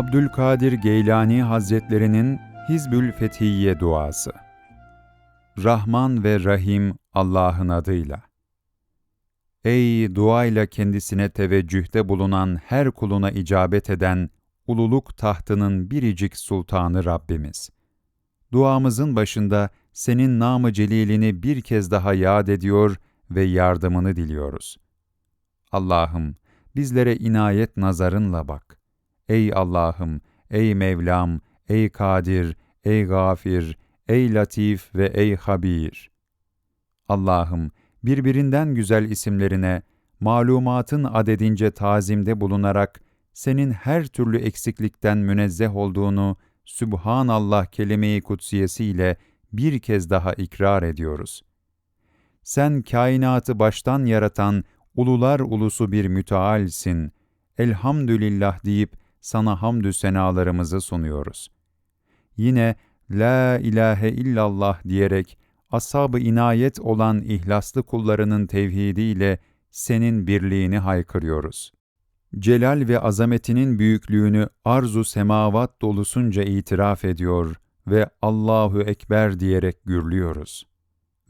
Abdülkadir Geylani Hazretlerinin Hizbül Fethiye duası. Rahman ve Rahim Allah'ın adıyla. Ey duayla kendisine teveccühte bulunan her kuluna icabet eden ululuk tahtının biricik sultanı Rabbimiz. Duamızın başında senin namı celilini bir kez daha yad ediyor ve yardımını diliyoruz. Allah'ım bizlere inayet nazarınla bak. Ey Allah'ım, ey Mevlam, ey Kadir, ey Gafir, ey Latif ve ey Habir. Allah'ım, birbirinden güzel isimlerine, malumatın adedince tazimde bulunarak, senin her türlü eksiklikten münezzeh olduğunu, Sübhanallah kelime-i kutsiyesiyle bir kez daha ikrar ediyoruz. Sen kainatı baştan yaratan, ulular ulusu bir mütealsin. Elhamdülillah deyip sana hamdü senalarımızı sunuyoruz. Yine La ilahe illallah diyerek ashab-ı inayet olan ihlaslı kullarının tevhidiyle senin birliğini haykırıyoruz. Celal ve azametinin büyüklüğünü arzu semavat dolusunca itiraf ediyor ve Allahu Ekber diyerek gürlüyoruz.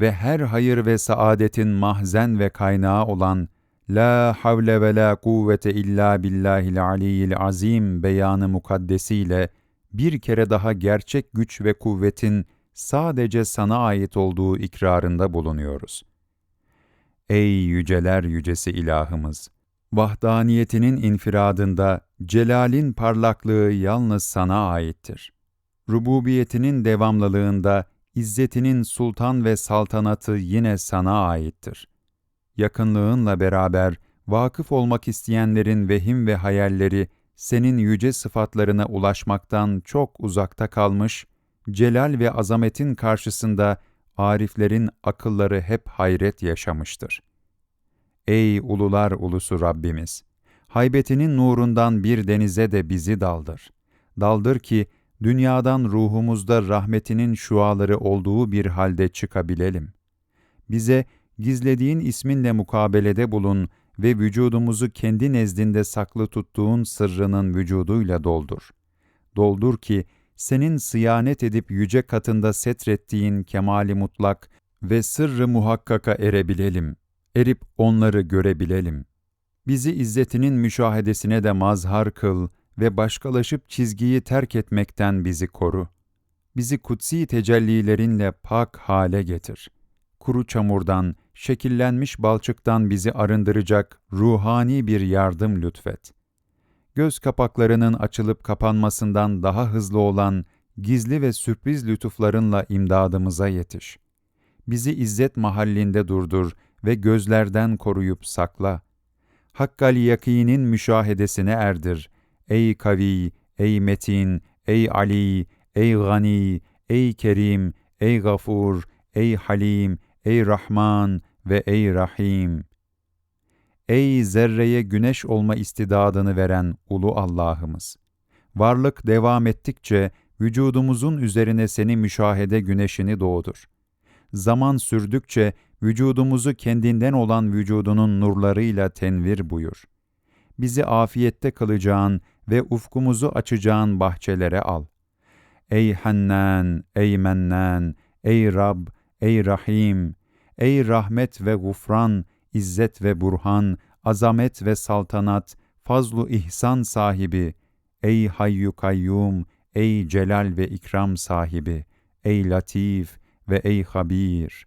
Ve her hayır ve saadetin mahzen ve kaynağı olan La havle ve la kuvvete illa billahil aliyyil azim beyanı mukaddesiyle bir kere daha gerçek güç ve kuvvetin sadece sana ait olduğu ikrarında bulunuyoruz. Ey yüceler yücesi ilahımız! Vahdaniyetinin infiradında celalin parlaklığı yalnız sana aittir. Rububiyetinin devamlılığında izzetinin sultan ve saltanatı yine sana aittir yakınlığınla beraber vakıf olmak isteyenlerin vehim ve hayalleri senin yüce sıfatlarına ulaşmaktan çok uzakta kalmış, celal ve azametin karşısında ariflerin akılları hep hayret yaşamıştır. Ey ulular ulusu Rabbimiz! Haybetinin nurundan bir denize de bizi daldır. Daldır ki, dünyadan ruhumuzda rahmetinin şuaları olduğu bir halde çıkabilelim. Bize gizlediğin isminle mukabelede bulun ve vücudumuzu kendi nezdinde saklı tuttuğun sırrının vücuduyla doldur. Doldur ki, senin sıyanet edip yüce katında setrettiğin kemali mutlak ve sırrı muhakkaka erebilelim, erip onları görebilelim. Bizi izzetinin müşahedesine de mazhar kıl ve başkalaşıp çizgiyi terk etmekten bizi koru. Bizi kutsi tecellilerinle pak hale getir. Kuru çamurdan, şekillenmiş balçıktan bizi arındıracak ruhani bir yardım lütfet. Göz kapaklarının açılıp kapanmasından daha hızlı olan gizli ve sürpriz lütuflarınla imdadımıza yetiş. Bizi izzet mahallinde durdur ve gözlerden koruyup sakla. Hakkal yakinin müşahedesine erdir. Ey kavi, ey metin, ey ali, ey gani, ey kerim, ey gafur, ey halim, ey rahman, ve ey Rahim! Ey zerreye güneş olma istidadını veren ulu Allah'ımız! Varlık devam ettikçe vücudumuzun üzerine seni müşahede güneşini doğdur. Zaman sürdükçe vücudumuzu kendinden olan vücudunun nurlarıyla tenvir buyur. Bizi afiyette kılacağın ve ufkumuzu açacağın bahçelere al. Ey Hannan, ey Mennan, ey Rab, ey Rahim, Ey rahmet ve gufran, izzet ve burhan, azamet ve saltanat, fazlu ihsan sahibi, ey hayyu kayyum, ey celal ve ikram sahibi, ey latif ve ey habir.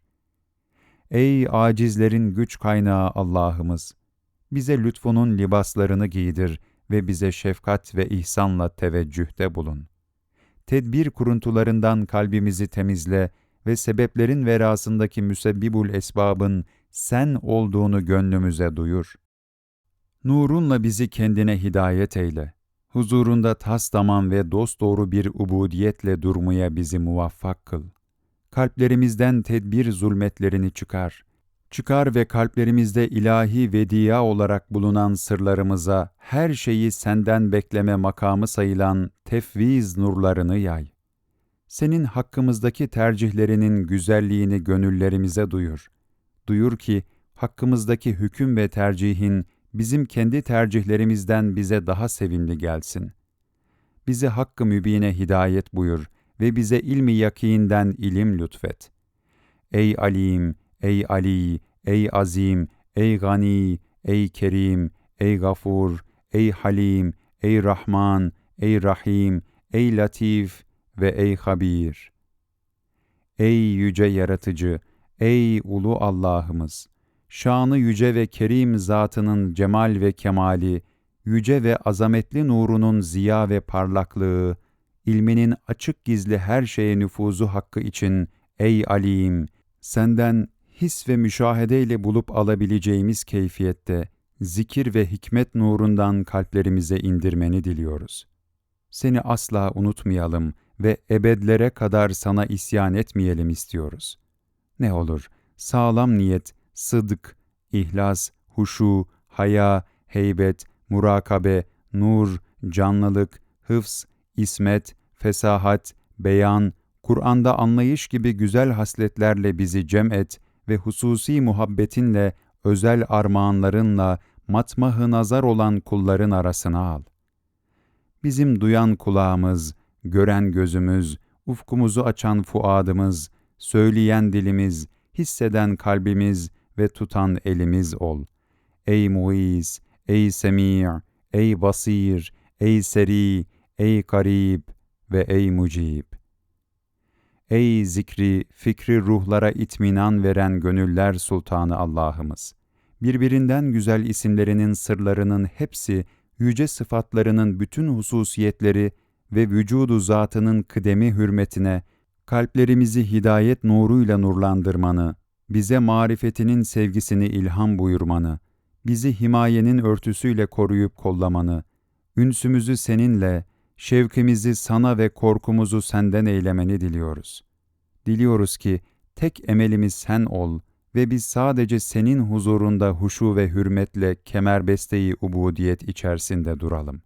Ey acizlerin güç kaynağı Allah'ımız! Bize lütfunun libaslarını giydir ve bize şefkat ve ihsanla teveccühte bulun. Tedbir kuruntularından kalbimizi temizle ve sebeplerin verasındaki müsebbibul esbabın sen olduğunu gönlümüze duyur. Nurunla bizi kendine hidayet eyle. Huzurunda tas tamam ve dosdoğru bir ubudiyetle durmaya bizi muvaffak kıl. Kalplerimizden tedbir zulmetlerini çıkar. Çıkar ve kalplerimizde ilahi vediya olarak bulunan sırlarımıza her şeyi senden bekleme makamı sayılan tefviz nurlarını yay senin hakkımızdaki tercihlerinin güzelliğini gönüllerimize duyur. Duyur ki, hakkımızdaki hüküm ve tercihin bizim kendi tercihlerimizden bize daha sevimli gelsin. bize hakkı mübine hidayet buyur ve bize ilmi yakinden ilim lütfet. Ey alim, ey Ali, ey azim, ey gani, ey kerim, ey gafur, ey halim, ey rahman, ey rahim, ey latif ve ey habir. Ey yüce yaratıcı, ey ulu Allah'ımız! Şanı yüce ve kerim zatının cemal ve kemali, yüce ve azametli nurunun ziya ve parlaklığı, ilminin açık gizli her şeye nüfuzu hakkı için ey alim, senden his ve müşahedeyle bulup alabileceğimiz keyfiyette zikir ve hikmet nurundan kalplerimize indirmeni diliyoruz. Seni asla unutmayalım ve ebedlere kadar sana isyan etmeyelim istiyoruz. Ne olur sağlam niyet, sıdk, ihlas, huşu, haya, heybet, murakabe, nur, canlılık, hıfz, ismet, fesahat, beyan, Kur'an'da anlayış gibi güzel hasletlerle bizi cem et ve hususi muhabbetinle, özel armağanlarınla matmahı nazar olan kulların arasına al. Bizim duyan kulağımız, gören gözümüz, ufkumuzu açan fuadımız, söyleyen dilimiz, hisseden kalbimiz ve tutan elimiz ol. Ey muiz, ey semir, ey basir, ey seri, ey karib ve ey mucib. Ey zikri, fikri ruhlara itminan veren gönüller sultanı Allah'ımız! Birbirinden güzel isimlerinin sırlarının hepsi, yüce sıfatlarının bütün hususiyetleri ve vücudu zatının kıdemi hürmetine, kalplerimizi hidayet nuruyla nurlandırmanı, bize marifetinin sevgisini ilham buyurmanı, bizi himayenin örtüsüyle koruyup kollamanı, ünsümüzü seninle, şevkimizi sana ve korkumuzu senden eylemeni diliyoruz. Diliyoruz ki tek emelimiz sen ol ve biz sadece senin huzurunda huşu ve hürmetle kemerbesteyi ubudiyet içerisinde duralım.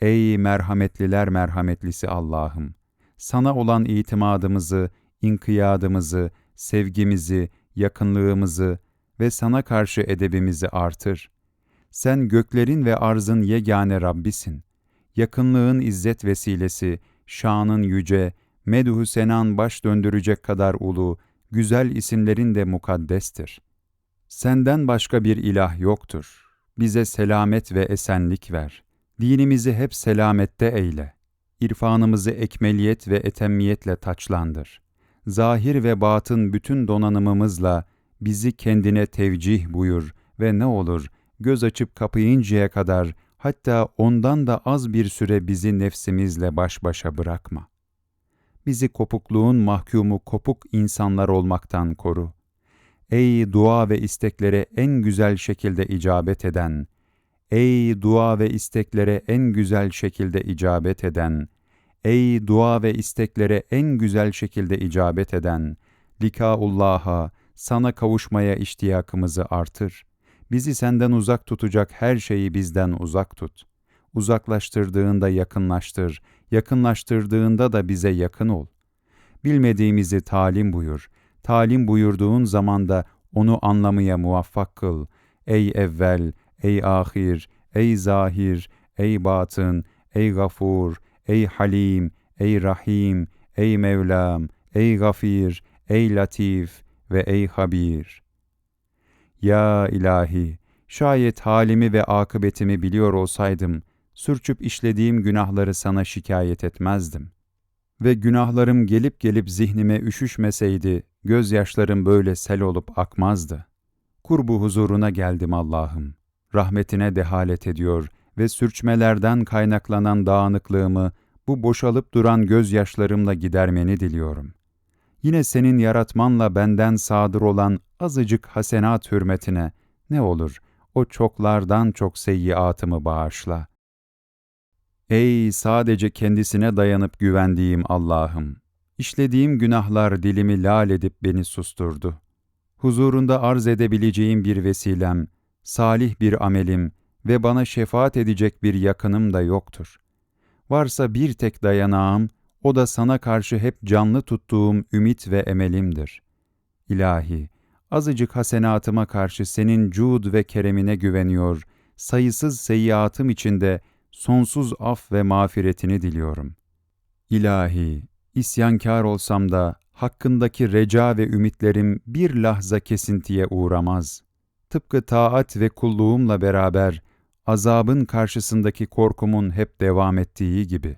Ey merhametliler merhametlisi Allah'ım! Sana olan itimadımızı, inkiyadımızı, sevgimizi, yakınlığımızı ve sana karşı edebimizi artır. Sen göklerin ve arzın yegane Rabbisin. Yakınlığın izzet vesilesi, şanın yüce, medhü senan baş döndürecek kadar ulu, güzel isimlerin de mukaddestir. Senden başka bir ilah yoktur. Bize selamet ve esenlik ver. Dinimizi hep selamette eyle. İrfanımızı ekmeliyet ve etemmiyetle taçlandır. Zahir ve batın bütün donanımımızla bizi kendine tevcih buyur ve ne olur göz açıp kapayıncaya kadar hatta ondan da az bir süre bizi nefsimizle baş başa bırakma. Bizi kopukluğun mahkumu kopuk insanlar olmaktan koru. Ey dua ve isteklere en güzel şekilde icabet eden, ey dua ve isteklere en güzel şekilde icabet eden, ey dua ve isteklere en güzel şekilde icabet eden, likaullah'a, sana kavuşmaya iştiyakımızı artır. Bizi senden uzak tutacak her şeyi bizden uzak tut. Uzaklaştırdığında yakınlaştır, yakınlaştırdığında da bize yakın ol. Bilmediğimizi talim buyur. Talim buyurduğun zaman da onu anlamaya muvaffak kıl. Ey evvel, ey ahir, ey zahir, ey batın, ey gafur, ey halim, ey rahim, ey Mevlam, ey gafir, ey latif ve ey habir. Ya ilahi, şayet halimi ve akıbetimi biliyor olsaydım, sürçüp işlediğim günahları sana şikayet etmezdim. Ve günahlarım gelip gelip zihnime üşüşmeseydi, gözyaşlarım böyle sel olup akmazdı. Kurbu huzuruna geldim Allah'ım. Rahmetine dehalet ediyor ve sürçmelerden kaynaklanan dağınıklığımı bu boşalıp duran gözyaşlarımla gidermeni diliyorum. Yine senin yaratmanla benden sadır olan azıcık hasenat hürmetine ne olur o çoklardan çok seyyiatımı bağışla. Ey sadece kendisine dayanıp güvendiğim Allah'ım! İşlediğim günahlar dilimi lal edip beni susturdu. Huzurunda arz edebileceğim bir vesilem, salih bir amelim ve bana şefaat edecek bir yakınım da yoktur. Varsa bir tek dayanağım, o da sana karşı hep canlı tuttuğum ümit ve emelimdir. İlahi, azıcık hasenatıma karşı senin cud ve keremine güveniyor, sayısız seyyiatım içinde sonsuz af ve mağfiretini diliyorum. İlahi, isyankar olsam da hakkındaki reca ve ümitlerim bir lahza kesintiye uğramaz. Tıpkı taat ve kulluğumla beraber azabın karşısındaki korkumun hep devam ettiği gibi.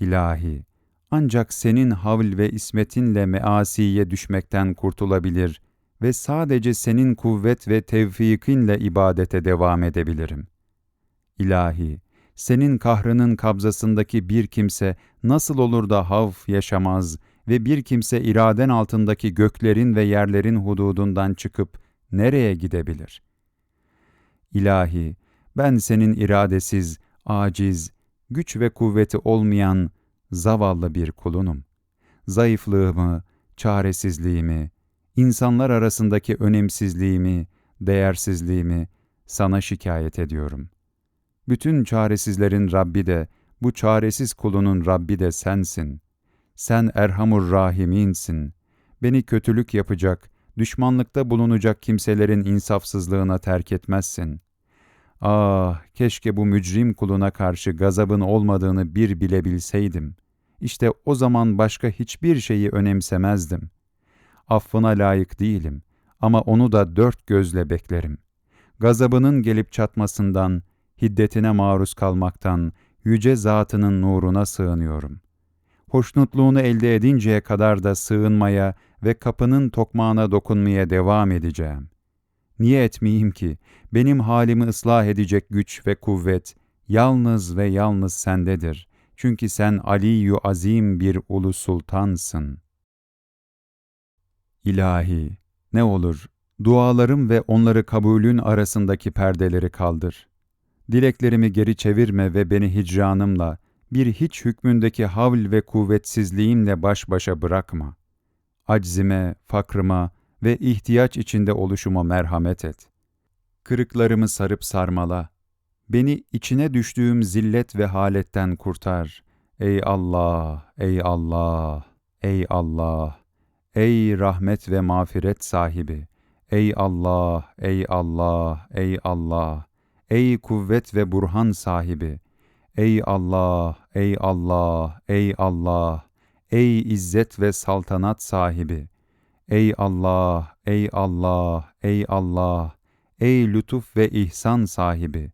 İlahi, ancak senin havl ve ismetinle measiye düşmekten kurtulabilir ve sadece senin kuvvet ve tevfikinle ibadete devam edebilirim. İlahi, senin kahrının kabzasındaki bir kimse nasıl olur da havf yaşamaz ve bir kimse iraden altındaki göklerin ve yerlerin hududundan çıkıp nereye gidebilir? İlahi, ben senin iradesiz, aciz, güç ve kuvveti olmayan zavallı bir kulunum. Zayıflığımı, çaresizliğimi, insanlar arasındaki önemsizliğimi, değersizliğimi sana şikayet ediyorum. Bütün çaresizlerin Rabbi de, bu çaresiz kulunun Rabbi de sensin. Sen Erhamur Rahiminsin. Beni kötülük yapacak, düşmanlıkta bulunacak kimselerin insafsızlığına terk etmezsin. Ah, keşke bu mücrim kuluna karşı gazabın olmadığını bir bile bilseydim. İşte o zaman başka hiçbir şeyi önemsemezdim. Affına layık değilim ama onu da dört gözle beklerim. Gazabının gelip çatmasından, hiddetine maruz kalmaktan, yüce zatının nuruna sığınıyorum. Hoşnutluğunu elde edinceye kadar da sığınmaya ve kapının tokmağına dokunmaya devam edeceğim. Niye etmeyeyim ki? Benim halimi ıslah edecek güç ve kuvvet yalnız ve yalnız sendedir. Çünkü sen Aliyyü Azim bir ulu sultansın. İlahi, ne olur, dualarım ve onları kabulün arasındaki perdeleri kaldır. Dileklerimi geri çevirme ve beni hicranımla, bir hiç hükmündeki havl ve kuvvetsizliğimle baş başa bırakma. Aczime, fakrıma ve ihtiyaç içinde oluşuma merhamet et. Kırıklarımı sarıp sarmala. Beni içine düştüğüm zillet ve haletten kurtar. Ey Allah, ey Allah, ey Allah, ey rahmet ve mağfiret sahibi. Ey Allah, ey Allah, ey Allah, ey kuvvet ve burhan sahibi. Ey Allah, ey Allah, ey Allah, ey izzet ve saltanat sahibi. Ey Allah, ey Allah, ey Allah, ey lütuf ve ihsan sahibi.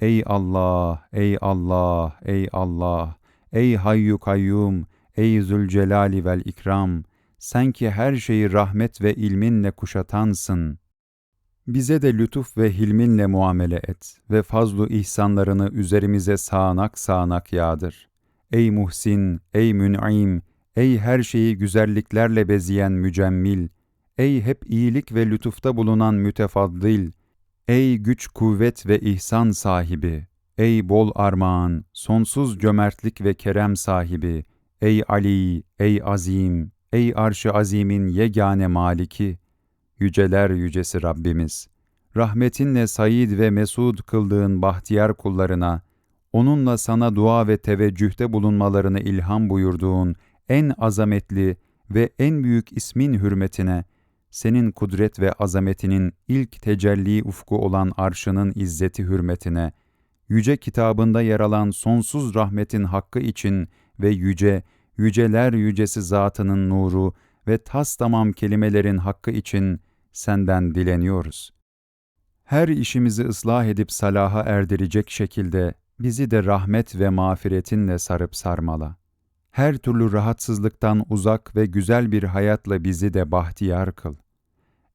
Ey Allah, ey Allah, ey Allah, ey hayyu kayyum, ey zülcelali vel ikram, sen ki her şeyi rahmet ve ilminle kuşatansın. Bize de lütuf ve hilminle muamele et ve fazlu ihsanlarını üzerimize sağanak sağanak yağdır. Ey Muhsin, ey Mün'im, ey her şeyi güzelliklerle beziyen mücemmil, ey hep iyilik ve lütufta bulunan mütefaddil, ey güç, kuvvet ve ihsan sahibi, ey bol armağan, sonsuz cömertlik ve kerem sahibi, ey Ali, ey Azim, ey arş-ı azimin yegane maliki, yüceler yücesi Rabbimiz, rahmetinle sayid ve mesud kıldığın bahtiyar kullarına, onunla sana dua ve teveccühte bulunmalarını ilham buyurduğun en azametli ve en büyük ismin hürmetine, senin kudret ve azametinin ilk tecelli ufku olan arşının izzeti hürmetine, yüce kitabında yer alan sonsuz rahmetin hakkı için ve yüce, yüceler yücesi zatının nuru ve tas tamam kelimelerin hakkı için senden dileniyoruz. Her işimizi ıslah edip salaha erdirecek şekilde bizi de rahmet ve mağfiretinle sarıp sarmala. Her türlü rahatsızlıktan uzak ve güzel bir hayatla bizi de bahtiyar kıl.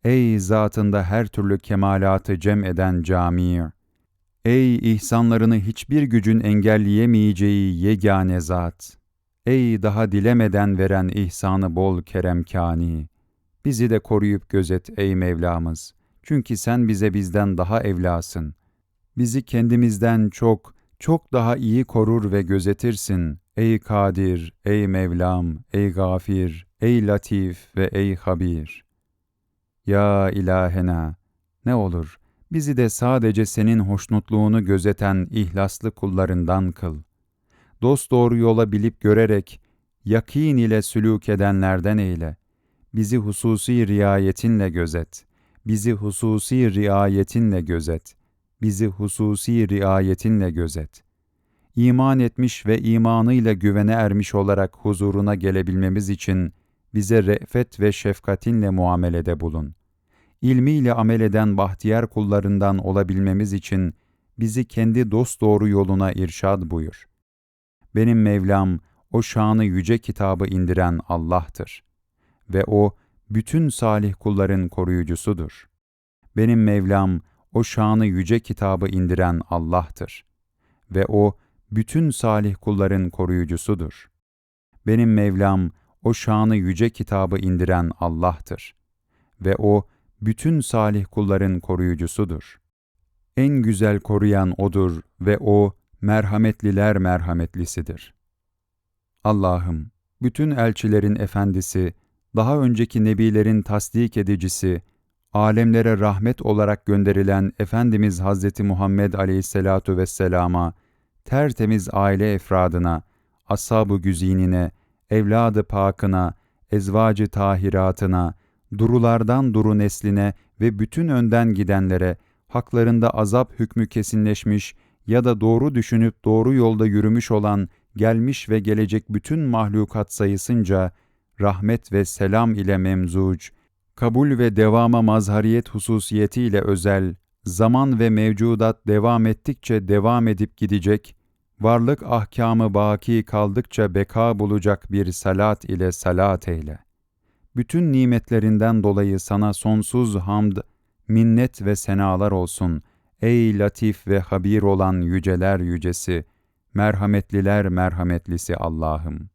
Ey zatında her türlü kemalatı cem eden cami! Ey ihsanlarını hiçbir gücün engelleyemeyeceği yegane zat! Ey daha dilemeden veren ihsanı bol keremkani! Bizi de koruyup gözet ey Mevlamız. Çünkü sen bize bizden daha evlasın. Bizi kendimizden çok, çok daha iyi korur ve gözetirsin. Ey Kadir, ey Mevlam, ey Gafir, ey Latif ve ey Habir. Ya ilahena, ne olur bizi de sadece senin hoşnutluğunu gözeten ihlaslı kullarından kıl. Dost doğru yola bilip görerek, yakin ile sülük edenlerden eyle bizi hususi riayetinle gözet. Bizi hususi riayetinle gözet. Bizi hususi riayetinle gözet. iman etmiş ve imanıyla güvene ermiş olarak huzuruna gelebilmemiz için bize re'fet ve şefkatinle muamelede bulun. İlmiyle amel eden bahtiyar kullarından olabilmemiz için bizi kendi dosdoğru yoluna irşad buyur. Benim Mevlam, o şanı yüce kitabı indiren Allah'tır. Ve O, bütün salih kulların koruyucusudur. Benim Mevlam, o şanı yüce kitabı indiren Allah'tır. Ve O, bütün salih kulların koruyucusudur. Benim Mevlam, o şanı yüce kitabı indiren Allah'tır. Ve O, bütün salih kulların koruyucusudur. En güzel koruyan O'dur ve O, merhametliler merhametlisidir. Allah'ım, bütün elçilerin efendisi, daha önceki nebilerin tasdik edicisi, alemlere rahmet olarak gönderilen Efendimiz Hazreti Muhammed Aleyhisselatu vesselama, tertemiz aile efradına, ashab-ı güzinine, evladı pakına, ezvacı tahiratına, durulardan duru nesline ve bütün önden gidenlere, haklarında azap hükmü kesinleşmiş ya da doğru düşünüp doğru yolda yürümüş olan gelmiş ve gelecek bütün mahlukat sayısınca rahmet ve selam ile memzuc, kabul ve devama mazhariyet hususiyetiyle özel, zaman ve mevcudat devam ettikçe devam edip gidecek, varlık ahkamı baki kaldıkça beka bulacak bir salat ile salat eyle. Bütün nimetlerinden dolayı sana sonsuz hamd, minnet ve senalar olsun. Ey latif ve habir olan yüceler yücesi, merhametliler merhametlisi Allah'ım.